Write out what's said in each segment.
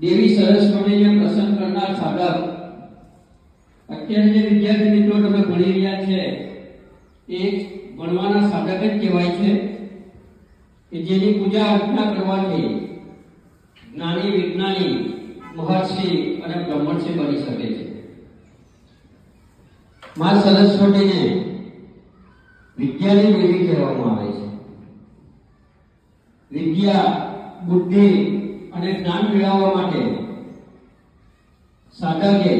દેવી સરસ્વતીને પ્રસન્ન કરનાર સાધક. અત્યારે જે વિદ્યાર્થી મિત્રો તમે ભણી રહ્યા છે, એ ભણવાના સાધક જ કહેવાય છે કે જેની પૂજા અર્ચના કરવાથી જ્ઞાની, વિજ્ઞાની, મહર્ષિ અને બ્રહ્મર્ષિ બની શકે છે. માં સરસ્વતીને વિદ્યાની દેવી કહેવામાં આવે છે. વિદ્યા, બુદ્ધિ અને જ્ઞાન મેળવવા માટે સાધકે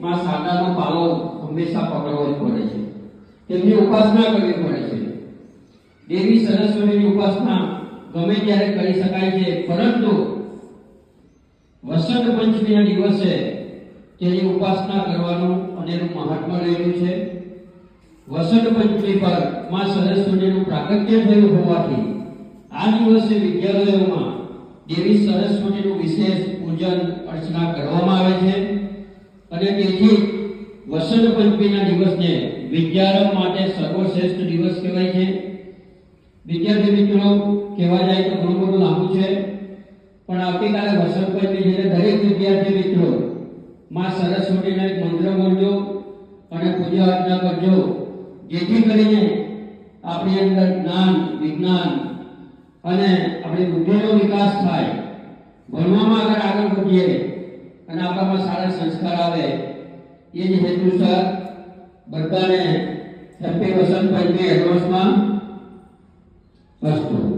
માં સાધાનો પાલો હંમેશા પકડવો જ પડે છે. તેમની ઉપાસના કરવી પડે છે. દેવી સરસ્વતીની ઉપાસના ગમે ત્યારે કરી શકાય છે, પરંતુ વસંત પંચમીના દિવસે તેની ઉપાસના કરવાનું અનેરું મહાત્મા રહેલું છે. વસંત પંચમી પરમાં સરસ્વતીનું પ્રાગટ્ય થયું હોવાથી આ દિવસે વિદ્યાલયોમાં દેવી સરસ્વતીનું વિશેષ પૂજન, અર્ચના કરવામાં આવે છે. અને તેથી વસંત પંચમીના દિવસને વિદ્યારંભ માટે સર્વશ્રેષ્ઠ દિવસ કહેવાય છે. વિદ્યાર્થી મિત્રો, કહેવા જાય તો ઘણું બધું લાંબુ છે, પણ આવતીકાલે વસંત પંચમી છે દરેક વિદ્યાર્થી મિત્રો માં સરસ્વતીનો એક મંત્ર બોલજો અને પૂજા અર્ચના કરજો. જેથી કરીને આપણી અંદર જ્ઞાન, વિજ્ઞાન અને આપણી બુદ્ધિનો વિકાસ થાય, ભણવામાં આગળ આગળ વધીએ અને આપણામાં સારા સંસ્કાર આવે, એ જ હેતુસર બધાને હેપી વસંત પંચમી એડવાન્સમાં અસ્તુ